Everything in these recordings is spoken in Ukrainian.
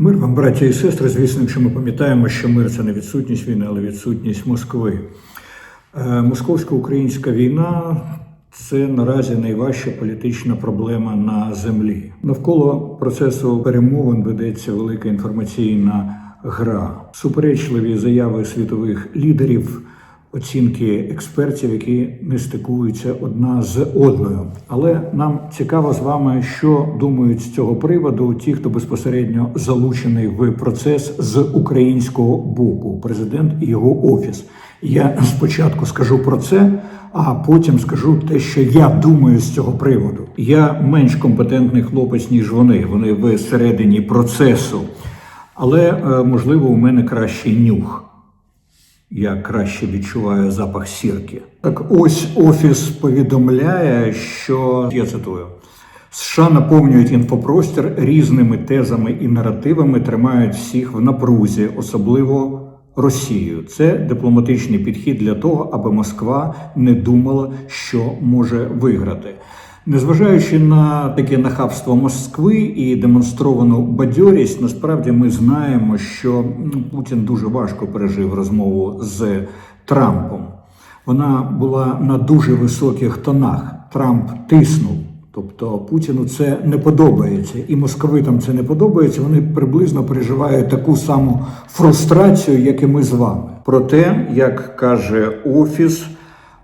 Мир вам, браття і сестри. Звісно, якщо ми пам'ятаємо, що мир це не відсутність війни, але відсутність Москви. Е, Московсько-українська війна це наразі найважча політична проблема на землі. Навколо процесу перемовин ведеться велика інформаційна гра, суперечливі заяви світових лідерів. Оцінки експертів, які не стикуються одна з одною. Але нам цікаво з вами, що думають з цього приводу ті, хто безпосередньо залучений в процес з українського боку, президент і його офіс. Я спочатку скажу про це, а потім скажу те, що я думаю з цього приводу. Я менш компетентний хлопець, ніж вони. Вони в середині процесу, але е, можливо у мене кращий нюх. Я краще відчуваю запах сірки. Так ось офіс повідомляє, що я цитую. США наповнюють інфопростір різними тезами і наративами, тримають всіх в напрузі, особливо Росію. Це дипломатичний підхід для того, аби Москва не думала, що може виграти. Незважаючи на таке нахабство Москви і демонстровану бадьорість, насправді ми знаємо, що ну, Путін дуже важко пережив розмову з Трампом. Вона була на дуже високих тонах. Трамп тиснув. Тобто Путіну це не подобається, і московитам це не подобається. Вони приблизно переживають таку саму фрустрацію, як і ми з вами. Проте, як каже офіс.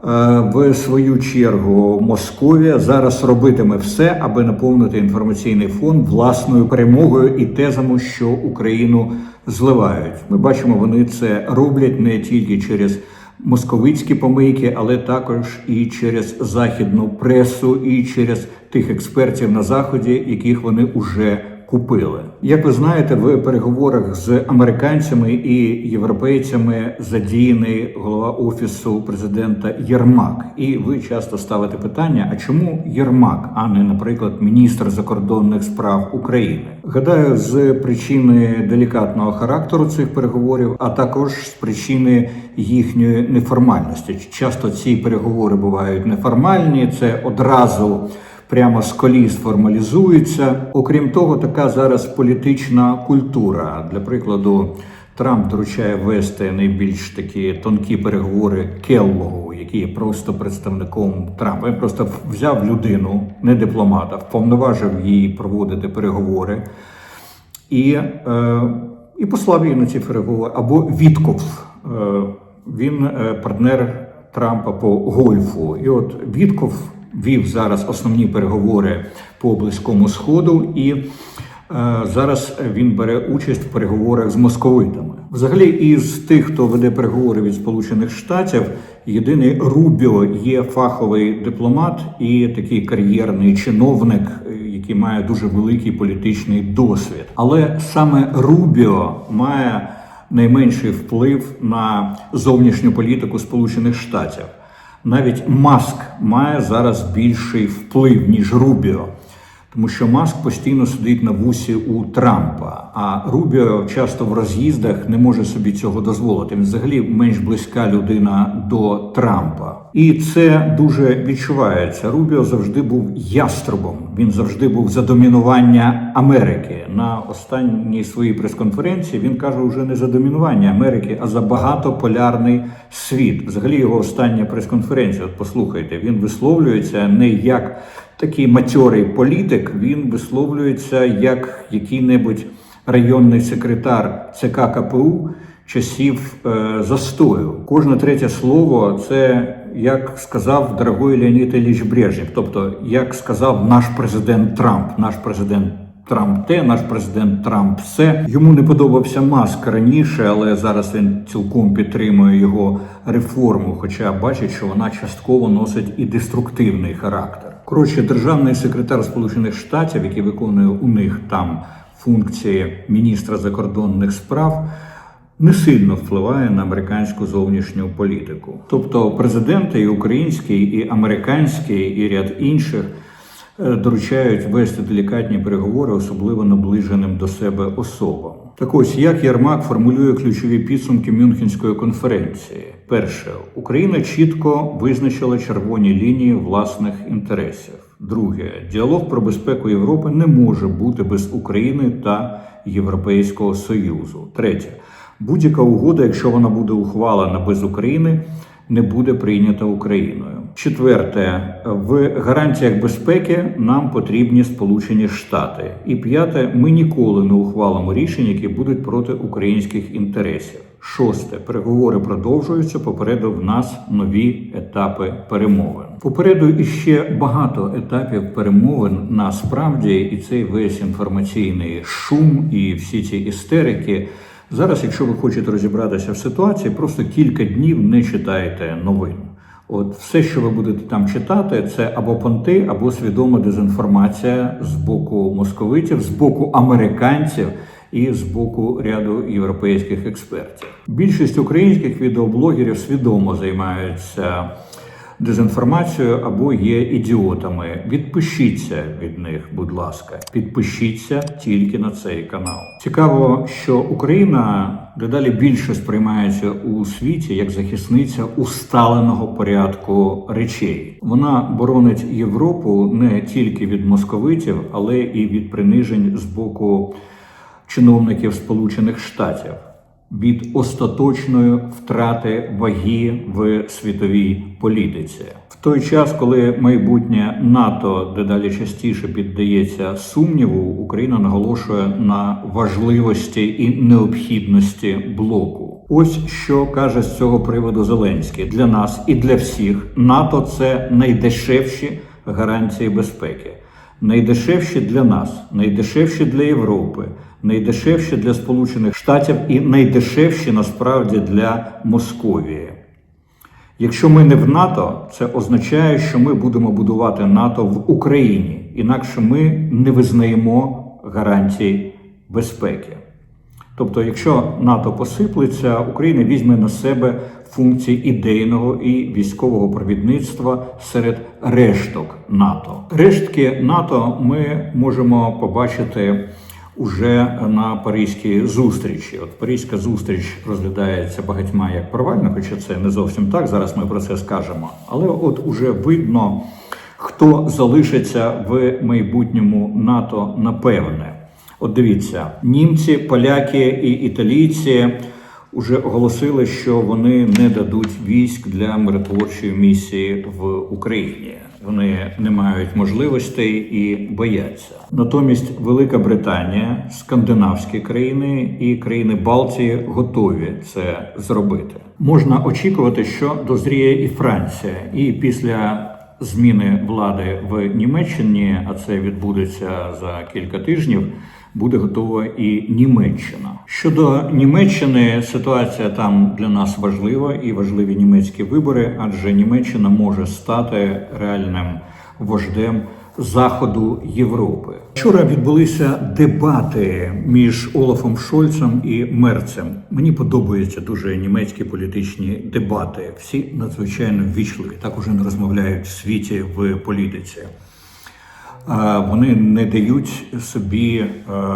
Е, В свою чергу Московія зараз робитиме все, аби наповнити інформаційний фон власною перемогою і тезами, що Україну зливають. Ми бачимо, вони це роблять не тільки через московицькі помийки, але також і через західну пресу, і через тих експертів на заході, яких вони уже купили. Як ви знаєте, в переговорах з американцями і європейцями задіяний голова офісу президента Єрмак. І ви часто ставите питання: а чому Єрмак, а не, наприклад, міністр закордонних справ України? Гадаю, з причини делікатного характеру цих переговорів, а також з причини їхньої неформальності. Часто ці переговори бувають неформальні, це одразу прямо з коліс формалізується. Окрім того, така зараз політична культура. Для прикладу, Трамп доручає вести найбільш такі тонкі переговори Келлогу, який є просто представником Трампа. Він просто взяв людину, не дипломата, вповноважив її проводити переговори і, е, і послав її на ці переговори. Або Вітков. Е, він е, партнер Трампа по гольфу. І от Вітков вів зараз основні переговори по близькому сходу, і е, зараз він бере участь в переговорах з московитами. Взагалі, із тих, хто веде переговори від Сполучених Штатів, єдиний Рубіо є фаховий дипломат і такий кар'єрний чиновник, е, який має дуже великий політичний досвід. Але саме Рубіо має найменший вплив на зовнішню політику Сполучених Штатів. Навіть Маск має зараз більший вплив ніж Рубіо, тому що Маск постійно сидить на вусі у Трампа, а Рубіо часто в роз'їздах не може собі цього дозволити. Він взагалі менш близька людина до Трампа, і це дуже відчувається. Рубіо завжди був яструбом. Він завжди був за домінування Америки. На останній своїй прес-конференції він каже вже не за домінування Америки, а за багатополярний світ. Взагалі його остання прес-конференція. От послухайте, він висловлюється не як такий матьорий політик, він висловлюється як який-небудь районний секретар ЦК КПУ часів е, застою. Кожне третє слово це як сказав дорогой Леонід Ілліч Брежнєв, тобто як сказав наш президент Трамп, наш президент. Трамп те, наш президент Трамп все. Йому не подобався Маск раніше, але зараз він цілком підтримує його реформу, хоча бачить, що вона частково носить і деструктивний характер. Коротше, державний секретар Сполучених Штатів, який виконує у них там функції міністра закордонних справ, не сильно впливає на американську зовнішню політику. Тобто президенти і український, і американський, і ряд інших е, доручають вести делікатні переговори, особливо наближеним до себе особам. Так ось як Єрмак формулює ключові підсумки Мюнхенської конференції. Перше, Україна чітко визначила червоні лінії власних інтересів. Друге, діалог про безпеку Європи не може бути без України та Європейського Союзу. Третє, будь-яка угода, якщо вона буде ухвалена без України, не буде прийнята Україною. Четверте, в гарантіях безпеки нам потрібні Сполучені Штати. І п'яте, ми ніколи не ухвалимо рішень, які будуть проти українських інтересів. Шосте переговори продовжуються. Попереду в нас нові етапи перемовин. Попереду іще багато етапів перемовин насправді, і цей весь інформаційний шум і всі ці істерики. Зараз, якщо ви хочете розібратися в ситуації, просто кілька днів не читайте новин. От все, що ви будете там читати, це або понти, або свідома дезінформація з боку московитів, з боку американців і з боку ряду європейських експертів. Більшість українських відеоблогерів свідомо займаються дезінформацією або є ідіотами. Відпишіться від них, будь ласка, підпишіться тільки на цей канал. Цікаво, що Україна дедалі більше сприймається у світі як захисниця усталеного порядку речей. Вона боронить Європу не тільки від московитів, але і від принижень з боку чиновників Сполучених Штатів від остаточної втрати ваги в світовій політиці. В той час, коли майбутнє НАТО дедалі частіше піддається сумніву, Україна наголошує на важливості і необхідності блоку. Ось що каже з цього приводу Зеленський для нас і для всіх. НАТО це найдешевші гарантії безпеки. Найдешевші для нас, найдешевші для Європи, найдешевші для Сполучених Штатів і найдешевші насправді для Московії. Якщо ми не в НАТО, це означає, що ми будемо будувати НАТО в Україні, інакше ми не визнаємо гарантій безпеки. Тобто, якщо НАТО посиплеться, Україна візьме на себе функції ідейного і військового провідництва серед решток НАТО. Рештки НАТО ми можемо побачити уже на Паризькій зустрічі. От Паризька зустріч розглядається багатьма як провальна, хоча це не зовсім так. Зараз ми про це скажемо. Але от уже видно, хто залишиться в майбутньому НАТО напевне. От дивіться, німці, поляки і італійці вже оголосили, що вони не дадуть військ для миротворчої місії в Україні. Вони не мають можливостей і бояться. Натомість Велика Британія, скандинавські країни і країни Балтії готові це зробити. Можна очікувати, що дозріє і Франція, і після зміни влади в Німеччині, а це відбудеться за кілька тижнів. Буде готова і Німеччина щодо Німеччини. Ситуація там для нас важлива і важливі німецькі вибори, адже Німеччина може стати реальним вождем заходу Європи. Вчора відбулися дебати між Олафом Шольцем і Мерцем. Мені подобаються дуже німецькі політичні дебати. Всі надзвичайно ввічливі. Так уже не розмовляють в світі в політиці. Вони не дають собі е,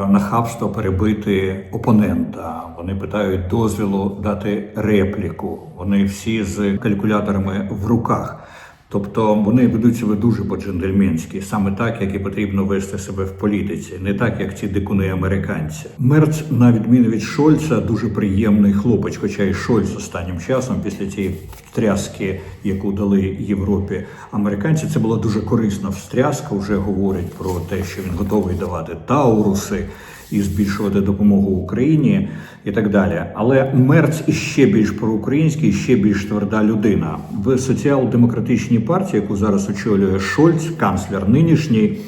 нахабство перебити опонента. Вони питають дозвілу дати репліку. Вони всі з калькуляторами в руках. Тобто вони ведуть себе дуже по-джентльменськи, саме так, як і потрібно вести себе в політиці, не так, як ці дикуни американці. Мерц, на відміну від Шольца, дуже приємний хлопець. Хоча і Шольц останнім часом, після цієї встряски, яку дали Європі американці, це була дуже корисна встряска. Вже говорять про те, що він готовий давати тауруси і збільшувати допомогу Україні і так далі. Але Мерц іще більш проукраїнський, ще більш тверда людина в соціал-демократичній партії, яку зараз очолює Шольц, канцлер нинішній.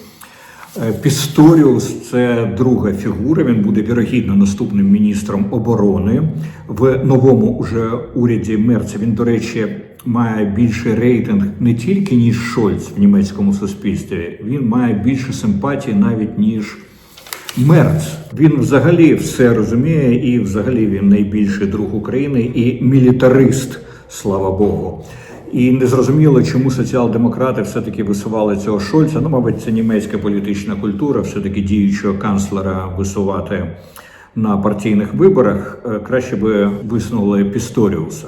е, Пісторіус це друга фігура. Він буде вірогідно наступним міністром оборони в новому уже уряді Мерца. Він, до речі, має більший рейтинг не тільки ніж Шольц в німецькому суспільстві. Він має більше симпатії навіть ніж Мерц. Він взагалі все розуміє, і взагалі він найбільший друг України і мілітарист, слава Богу. І незрозуміло, чому соціал-демократи все-таки висували цього Шольца. Ну, мабуть, це німецька політична культура, все-таки діючого канцлера висувати на партійних виборах. Е, Краще би висунули Пісторіуса.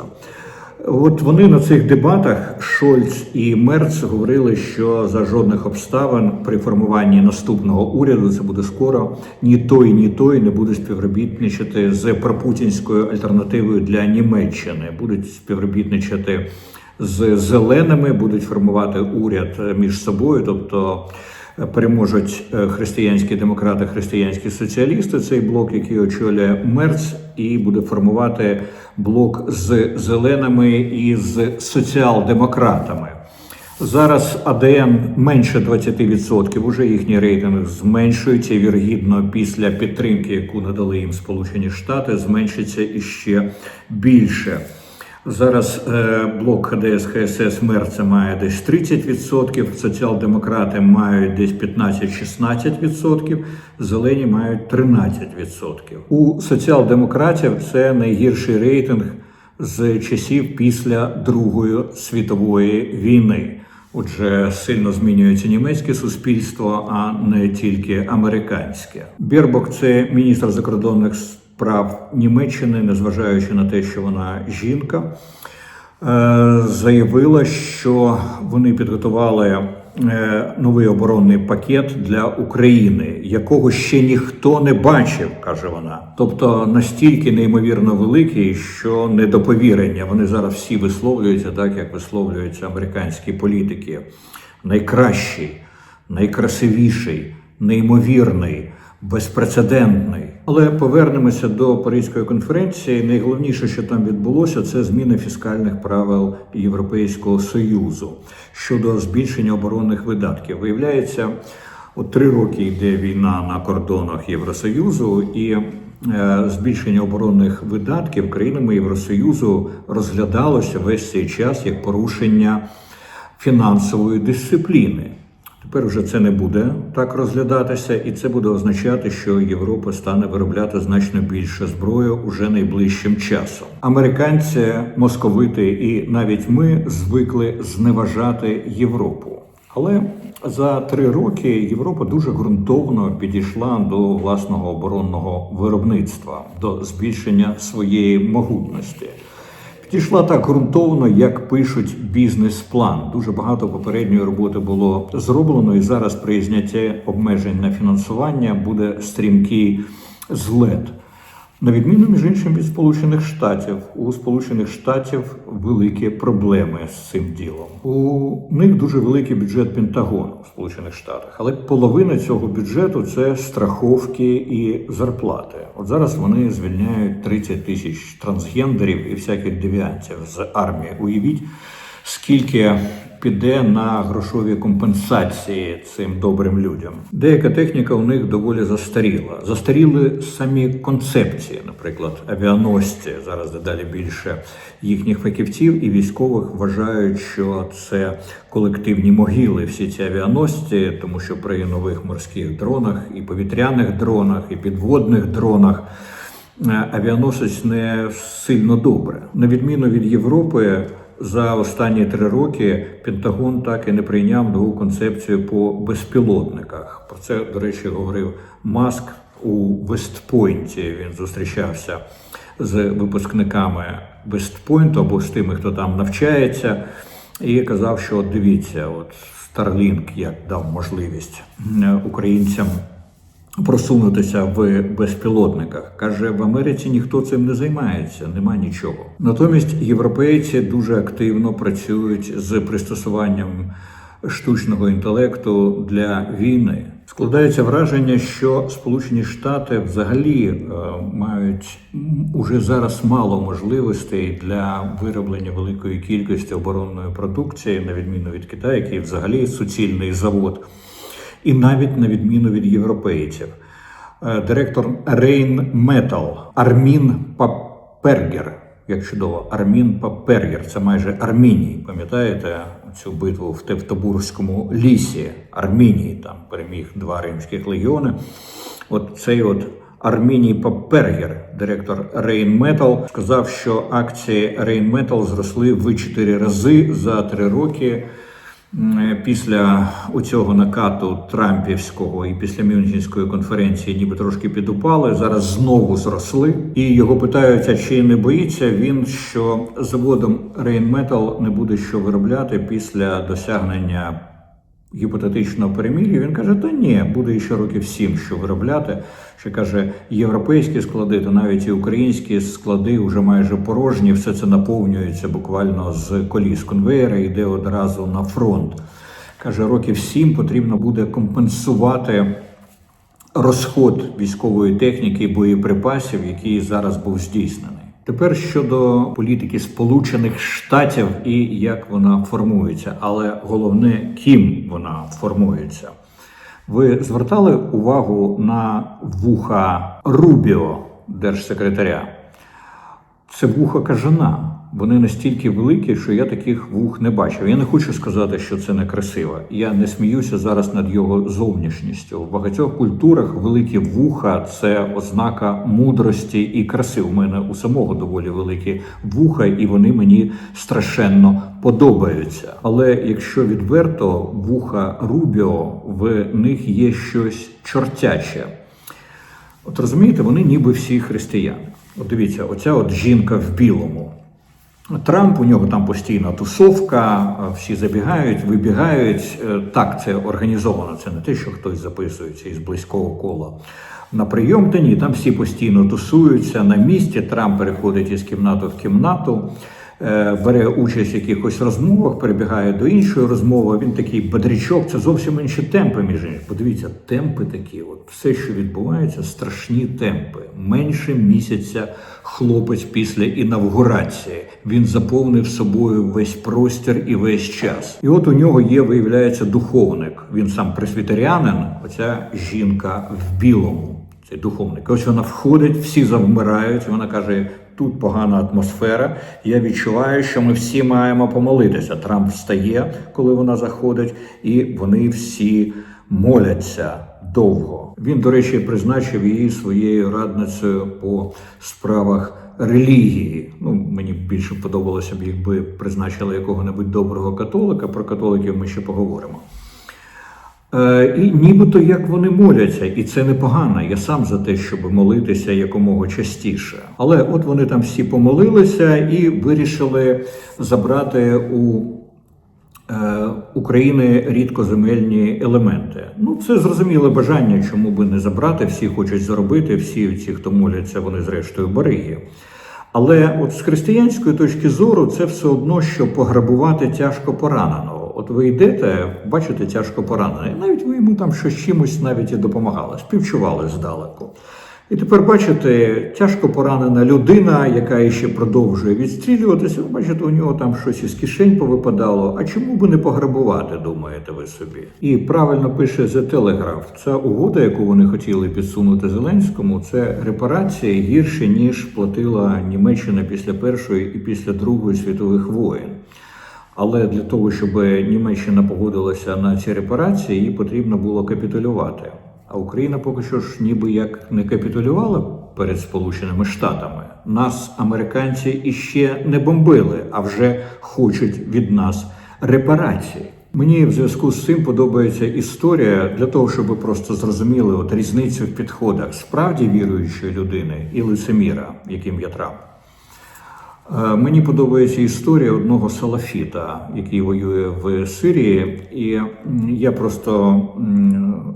От вони на цих дебатах Шольц і Мерц говорили, що за жодних обставин при формуванні наступного уряду це буде скоро. Ні той, ні той не будуть співробітничати з пропутінською альтернативою для Німеччини. Будуть співробітничати з зеленими, будуть формувати уряд між собою, тобто. Переможуть е, християнські демократи, християнські соціалісти. Цей блок, який очолює Мерц, і буде формувати блок з зеленими і з соціал-демократами. Зараз АДН менше 20%, Уже їхній рейтинг зменшується. Вірогідно, після підтримки, яку надали їм Сполучені Штати, зменшиться іще більше. Зараз е, блок ХДС ХСС Мерця має десь 30%, соціал-демократи мають десь 15-16%, зелені мають 13%. У соціал-демократів це найгірший рейтинг з часів після Другої світової війни. Отже, сильно змінюється німецьке суспільство, а не тільки американське. Бірбок це міністр закордонних справ Німеччини, незважаючи на те, що вона жінка, е, заявила, що вони підготували е, новий оборонний пакет для України, якого ще ніхто не бачив, каже вона. Тобто настільки неймовірно великий, що не до повірення. Вони зараз всі висловлюються так, як висловлюються американські політики. Найкращий, найкрасивіший, неймовірний безпрецедентний. Але повернемося до Паризької конференції. Найголовніше, що там відбулося, це зміна фіскальних правил Європейського союзу щодо збільшення оборонних видатків. Виявляється, от три роки йде війна на кордонах Євросоюзу і. Е, збільшення оборонних видатків країнами Євросоюзу розглядалося весь цей час як порушення фінансової дисципліни. Тепер вже це не буде так розглядатися, і це буде означати, що Європа стане виробляти значно більше зброї уже найближчим часом. Американці, московити і навіть ми звикли зневажати Європу. Але за три роки Європа дуже ґрунтовно підійшла до власного оборонного виробництва, до збільшення своєї могутності. Пішла так ґрунтовно, як пишуть бізнес-план. Дуже багато попередньої роботи було зроблено, і зараз при знятті обмежень на фінансування буде стрімкий злет. На відміну між іншим від Сполучених Штатів, у Сполучених Штатів великі проблеми з цим ділом. У них дуже великий бюджет Пентагону в Сполучених Штатах, але половина цього бюджету це страховки і зарплати. От зараз вони звільняють 30 тисяч трансгендерів і всяких девіантів з армії. Уявіть, скільки піде на грошові компенсації цим добрим людям. Деяка техніка у них доволі застаріла. Застаріли самі концепції, наприклад, авіаносці. Зараз дедалі більше їхніх фахівців і військових вважають, що це колективні могили. Всі ці авіаносці, тому що при нових морських дронах і повітряних дронах, і підводних дронах. Е, авіаносець не сильно добре, на відміну від Європи за останні три роки Пентагон так і не прийняв нову концепцію по безпілотниках. Про це, до речі, говорив Маск у Вестпойнті. Він зустрічався з випускниками Вестпойнту або з тими, хто там навчається, і казав, що дивіться, от Starlink як дав можливість українцям просунутися в безпілотниках. Каже, в Америці ніхто цим не займається, нема нічого. Натомість європейці дуже активно працюють з пристосуванням штучного інтелекту для війни. Складається враження, що Сполучені Штати взагалі е, мають уже зараз мало можливостей для вироблення великої кількості оборонної продукції, на відміну від Китаю, який взагалі суцільний завод і навіть на відміну від європейців. Е, директор Рейн Метал Армін Папергер. Як чудово, Армін Папергер, це майже Арміній. Пам'ятаєте цю битву в Тевтобурському лісі Армінії? Там переміг два римських легіони. От цей от Арміній Папергер, директор Рейн Метал, сказав, що акції Рейн Метал зросли в 4 рази за 3 роки. М, після оцього накату Трампівського і після Мюнхенської конференції ніби трошки підупали, зараз знову зросли. І його питаються, чи не боїться він, що заводом Рейнметал не буде що виробляти після досягнення гіпотетичного перемір'я. Він каже: та ні, буде ще років сім, що виробляти. Ще каже, європейські склади, та навіть і українські склади вже майже порожні. Все це наповнюється буквально з коліс конвейера, йде одразу на фронт. Каже, років сім потрібно буде компенсувати розход військової техніки і боєприпасів, який зараз був здійснений. Тепер щодо політики Сполучених Штатів і як вона формується, але головне, ким вона формується. Ви звертали увагу на вуха Рубіо, держсекретаря? Це вуха кажана. Вони настільки великі, що я таких вух не бачив. Я не хочу сказати, що це не красиво. Я не сміюся зараз над його зовнішністю. В багатьох культурах великі вуха це ознака мудрості і краси. У мене у самого доволі великі вуха, і вони мені страшенно подобаються. Але якщо відверто, вуха Рубіо в них є щось чортяче. От розумієте, вони ніби всі християни. От дивіться, оця от жінка в білому. Трамп, у нього там постійна тусовка, всі забігають, вибігають. Е, Так, це організовано. Це не те, що хтось записується із близького кола на прийом. Та ні, там всі постійно тусуються на місці. Трамп переходить із кімнати в кімнату, бере участь в якихось розмовах, перебігає до іншої розмови. Він такий бодрячок. Це зовсім інші темпи. Між іншим. Подивіться, темпи такі. От все, що відбувається, страшні темпи. Менше місяця хлопець після інавгурації. Він заповнив собою весь простір і весь час. І от у нього є, виявляється, духовник. Він сам пресвітеріанин, оця жінка в білому. Цей духовник. Ось вона входить, всі завмирають. Вона каже: тут погана атмосфера. Я відчуваю, що ми всі маємо помолитися. Трамп встає, коли вона заходить, і вони всі моляться довго. Він, до речі, призначив її своєю радницею по справах релігії. Ну, мені більше подобалося б, якби призначили якого-небудь доброго католика. Про католиків ми ще поговоримо. Е, І нібито як вони моляться, і це непогано. Я сам за те, щоб молитися якомога частіше. Але от вони там всі помолилися і вирішили забрати у е, України рідкоземельні елементи. Ну, це зрозуміле бажання, чому би не забрати. Всі хочуть заробити, всі ці, хто моляться, вони зрештою бариги. Але от з християнської точки зору це все одно, що пограбувати тяжко пораненого. От ви йдете, бачите тяжко поранений, навіть ви йому там щось чимось навіть і допомагали, співчували здалеку. І тепер бачите, тяжко поранена людина, яка ще продовжує відстрілюватися. Ви бачите, у нього там щось із кишень повипадало. А чому би не пограбувати, думаєте ви собі? І правильно пише The Telegraph. Ця угода, яку вони хотіли підсунути Зеленському, це репарації гірше ніж платила Німеччина після першої і після другої світових воєн. Але для того, щоб Німеччина погодилася на ці репарації, їй потрібно було капітулювати. А Україна поки що ж ніби як не капітулювала перед Сполученими Штатами. Нас американці іще не бомбили, а вже хочуть від нас репарації. Мені в зв'язку з цим подобається історія для того, щоб ви просто зрозуміли от різницю в підходах справді віруючої людини і лицеміра, яким я Трамп. Е, Мені подобається історія одного салафіта, який воює в Сирії, і я просто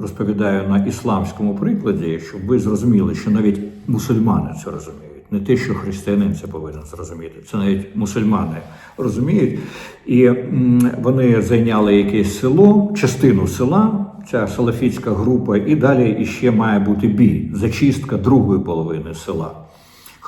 розповідаю на ісламському прикладі, щоб ви зрозуміли, що навіть мусульмани це розуміють. Не те, що християнин це повинен зрозуміти, це навіть мусульмани розуміють. І вони зайняли якесь село, частину села, ця салафітська група, і далі іще має бути бій, зачистка другої половини села.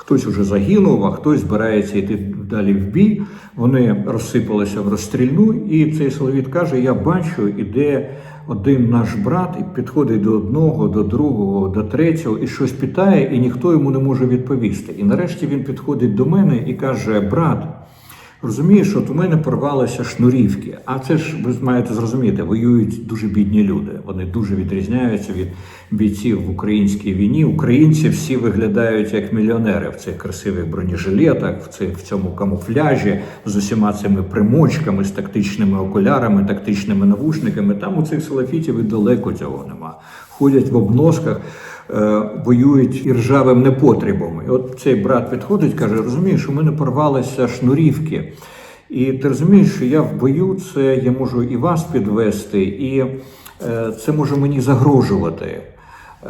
Хтось уже загинув, а хтось збирається йти далі в бій. Вони розсипалися в розстрільну, і цей Соловіт каже: Я бачу, іде один наш брат і підходить до одного, до другого, до третього і щось питає, і ніхто йому не може відповісти. І нарешті він підходить до мене і каже: Брат, Розумієш, от у мене порвалися шнурівки. А це ж ви маєте зрозуміти, воюють дуже бідні люди. Вони дуже відрізняються від бійців в українській війні. Українці всі виглядають як мільйонери в цих красивих бронежилетах, в цих в цьому камуфляжі з усіма цими примочками, з тактичними окулярами, тактичними навушниками. Там у цих салафітів і далеко цього нема. Ходять в обносках. Е, Воюють і ржавим непотребом. І от цей брат підходить, каже: розумієш, у мене порвалися шнурівки. І ти розумієш, що я в бою, це я можу і вас підвести, і е, це може мені загрожувати,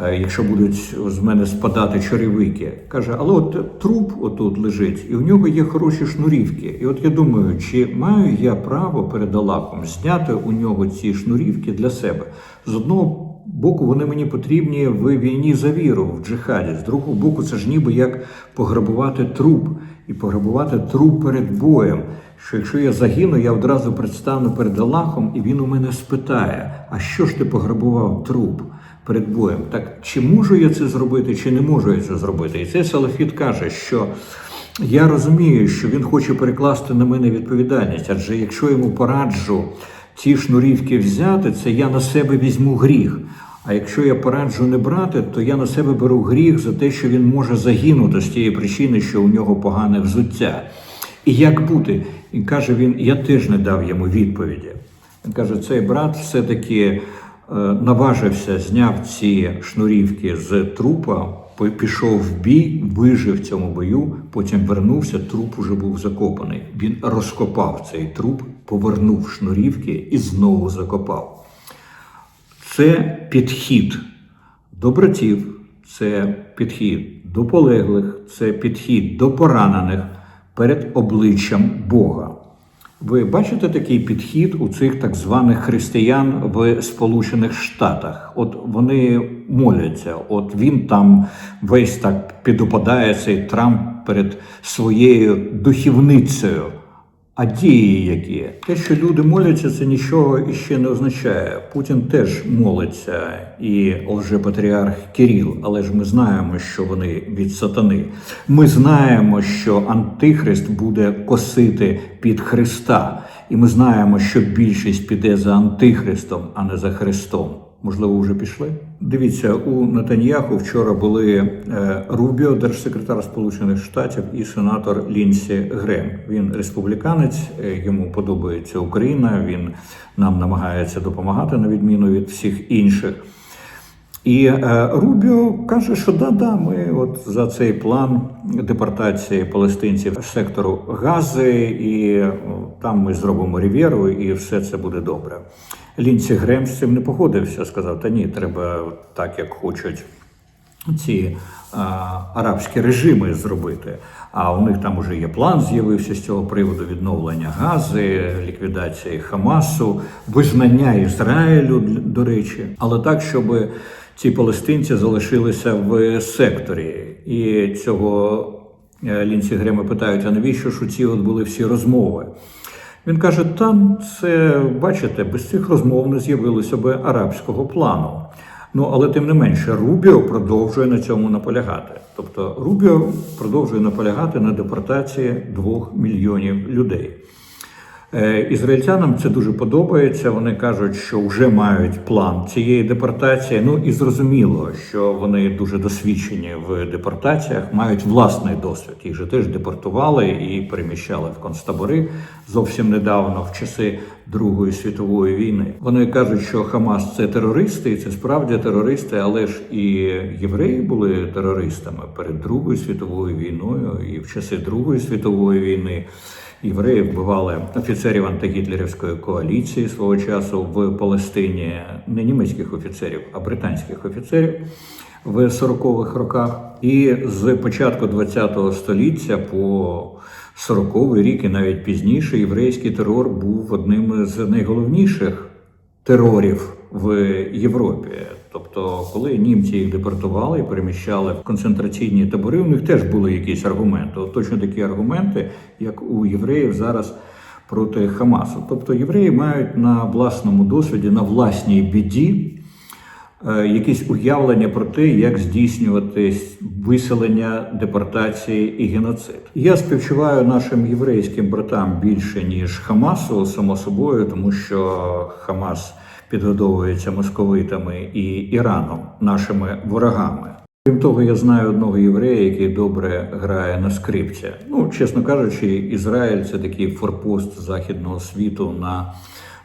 е, якщо будуть з мене спадати чоревики. Каже, але от труп отут лежить, і у нього є хороші шнурівки. І от я думаю, чи маю я право перед Аллахом зняти у нього ці шнурівки для себе? З одного боку, вони мені потрібні в війні за віру, в джихаді. З другого боку, це ж ніби як пограбувати труп і пограбувати труп перед боєм. Що якщо я загину, я одразу предстану перед Аллахом, і він у мене спитає: а що ж ти пограбував труп перед боєм? Так чи можу я це зробити, чи не можу я це зробити? І цей Салафіт каже, що я розумію, що він хоче перекласти на мене відповідальність, адже якщо йому пораджу ці шнурівки взяти, це я на себе візьму гріх. А якщо я пораджу не брати, то я на себе беру гріх за те, що він може загинути з тієї причини, що у нього погане взуття. І як бути? І каже він, я теж не дав йому відповіді. Він каже, цей брат все-таки е, наважився, зняв ці шнурівки з трупа, пішов в бій, вижив цьому бою, потім вернувся, труп уже був закопаний. Він розкопав цей труп, повернув шнурівки і знову закопав. Це підхід до братів, це підхід до полеглих, це підхід до поранених перед обличчям Бога. Ви бачите такий підхід у цих так званих християн в Сполучених Штатах? От вони моляться, от він там весь так підопадає цей Трамп перед своєю духівницею. А дії які? Те, що люди моляться, це нічого іще не означає. Путін теж молиться і лжепатріарх Кирил, але ж ми знаємо, що вони від сатани. Ми знаємо, що Антихрист буде косити під Христа, і ми знаємо, що більшість піде за Антихристом, а не за Христом. Можливо, вже пішли. Дивіться, у Натаньяху вчора були е, Рубіо, держсекретар Сполучених Штатів, і сенатор Лінсі Грем. Він республіканець, е, йому подобається Україна. Він нам намагається допомагати на відміну від всіх інших. І е, Рубіо каже, що да, да, ми от за цей план депортації палестинців з сектору Гази, і там ми зробимо рів'єру, і все це буде добре. Лінці Грем з цим не погодився, сказав: та ні, треба так, як хочуть ці а, арабські режими зробити. А у них там уже є план, з'явився з цього приводу відновлення Гази, ліквідації Хамасу, визнання Ізраїлю, до речі, але так, щоб ці палестинці залишилися в секторі. І цього е, Лінсі Грема питають: а навіщо ж у ці от були всі розмови? Він каже: там це бачите, без цих розмов не з'явилося би арабського плану. Ну але тим не менше, Рубіо продовжує на цьому наполягати. Тобто Рубіо продовжує наполягати на депортації двох мільйонів людей. Е, Ізраїльтянам це дуже подобається. Вони кажуть, що вже мають план цієї депортації. Ну і зрозуміло, що вони дуже досвідчені в депортаціях, мають власний досвід. Їх же теж депортували і переміщали в концтабори зовсім недавно, в часи Другої світової війни. Вони кажуть, що Хамас це терористи, і це справді терористи, але ж і євреї були терористами перед Другою світовою війною і в часи Другої світової війни. Євреї вбивали офіцерів антигітлерівської коаліції свого часу в Палестині, не німецьких офіцерів, а британських офіцерів в 40-х роках. І з початку ХХ століття по 40-й рік і навіть пізніше єврейський терор був одним з найголовніших терорів в Європі. Тобто, коли німці їх депортували і переміщали в концентраційні табори, у них теж були якісь аргументи. От точно такі аргументи, як у євреїв зараз проти Хамасу. Тобто євреї мають на власному досвіді, на власній біді е, якісь уявлення про те, як здійснювати виселення, депортації і геноцид. Я співчуваю нашим єврейським братам більше ніж Хамасу, само собою, тому що Хамас підгодовується московитами і Іраном, нашими ворогами. Крім того, я знаю одного єврея, який добре грає на скрипці. Ну, чесно кажучи, Ізраїль це такий форпост західного світу на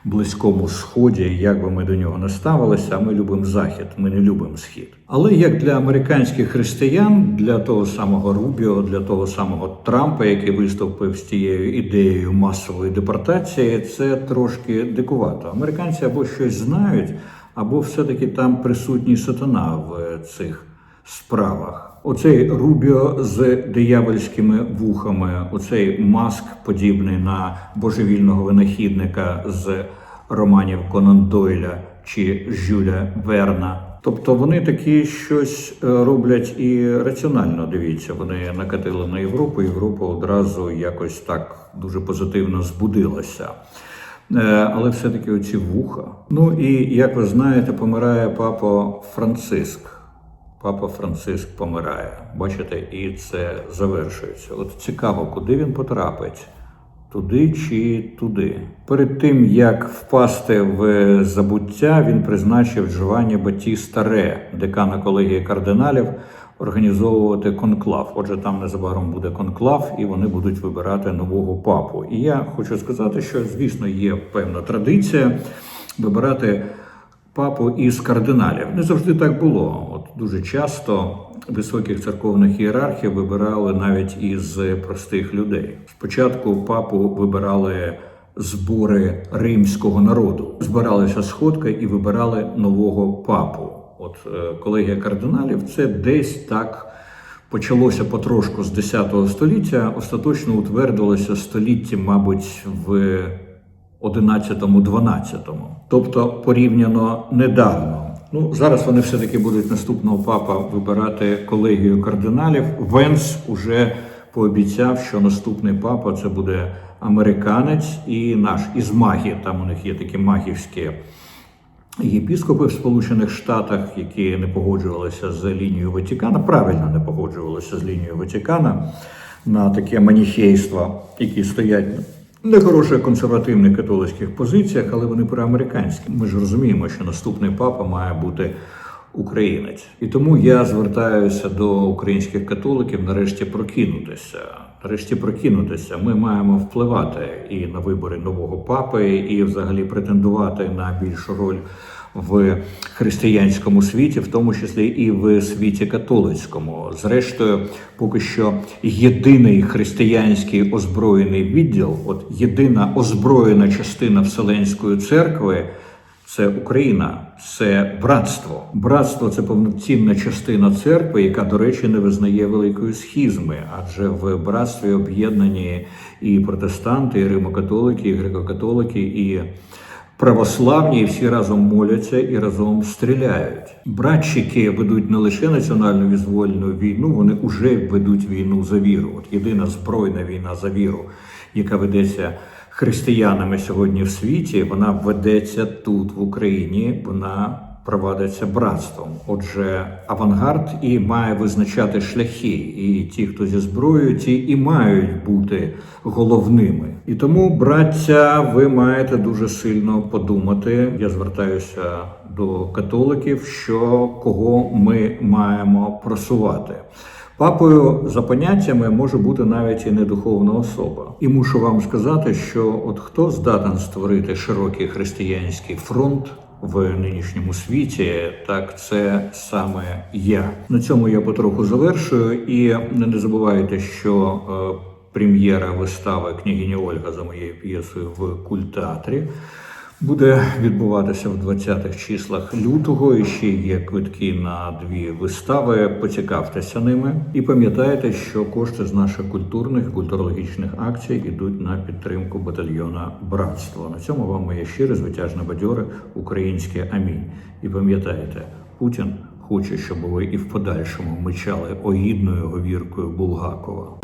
Близькому Сході. Як би ми до нього не ставилися, ми любимо захід, ми не любимо схід. Але як для американських християн, для того самого Рубіо, для того самого Трампа, який виступив з тією ідеєю масової депортації, це трошки дикувато. Американці або щось знають, або все-таки там присутній сатана в цих справах. Оцей Рубіо з диявольськими вухами, оцей маск, подібний на божевільного винахідника з романів Конан Дойля чи Жюля Верна. Тобто вони такі щось е, роблять і раціонально. Дивіться, вони накатили на Європу. Європа одразу якось так дуже позитивно збудилася. Е, Але все-таки оці вуха. Ну і як ви знаєте, помирає папа Франциск. Папа Франциск помирає. Бачите, і це завершується. От цікаво, куди він потрапить? Туди чи туди? Перед тим як впасти в забуття, він призначив Джованні Батіста Ре, декана колегії кардиналів, організовувати конклав. Отже, там незабаром буде конклав, і вони будуть вибирати нового папу. І я хочу сказати, що звісно є певна традиція вибирати папу із кардиналів. Не завжди так було. Дуже часто високих церковних ієрархів вибирали навіть із простих людей. Спочатку папу вибирали збори римського народу. Збиралася сходка і вибирали нового папу. От е, колегія кардиналів це десь так. Почалося потрошку з 10 століття, остаточно утвердилося століття, мабуть, в 11-12. Тобто порівняно недавно. Ну, зараз вони все-таки будуть наступного папа вибирати колегію кардиналів. Венс уже пообіцяв, що наступний папа це буде американець і наш із магі. Там у них є такі магівські єпіскопи в Сполучених Штатах, які не погоджувалися з лінією Ватикана, правильно не погоджувалися з лінією Ватикана на таке маніхейство, які стоять на хороших консервативних католицьких позиціях, але вони проамериканські. Ми ж розуміємо, що наступний папа має бути українець, і тому я звертаюся до українських католиків нарешті прокинутися. Нарешті прокинутися. Ми маємо впливати і на вибори нового папи, і взагалі претендувати на більшу роль в християнському світі, в тому числі і в світі католицькому. Зрештою, поки що єдиний християнський озброєний відділ, от єдина озброєна частина Вселенської церкви. Це Україна, це братство. Братство це повноцінна частина церкви, яка, до речі, не визнає великої схізми, адже в братстві об'єднані і протестанти, і римокатолики, і греко-католики, і православні, всі разом моляться і разом стріляють. Братчики ведуть не лише національну візвольну війну, вони вже ведуть війну за віру. От єдина збройна війна за віру, яка ведеться християнами сьогодні в світі, вона ведеться тут, в Україні. Вона провадиться братством. Отже, авангард і має визначати шляхи, і ті, хто зі зброєю, ті і мають бути головними. І тому, браття, ви маєте дуже сильно подумати. Я звертаюся до католиків, що кого ми маємо просувати. Папою за поняттями може бути навіть і не духовна особа. І мушу вам сказати, що от хто здатен створити широкий християнський фронт в нинішньому світі, так це саме я. На цьому я потроху завершую. І не забувайте, що е, прем'єра вистави княгиня Ольга за моєю п'єсою в культеатрі буде відбуватися в 20-х числах лютого. І ще є квитки на дві вистави. Поцікавтеся ними і пам'ятайте, що кошти з наших культурних культурологічних акцій йдуть на підтримку батальйона Братство. На цьому вам моє щире звитяжне бадьоре українське амінь. І пам'ятайте, Путін хоче, щоб ви і в подальшому мечали огідною говіркою Булгакова.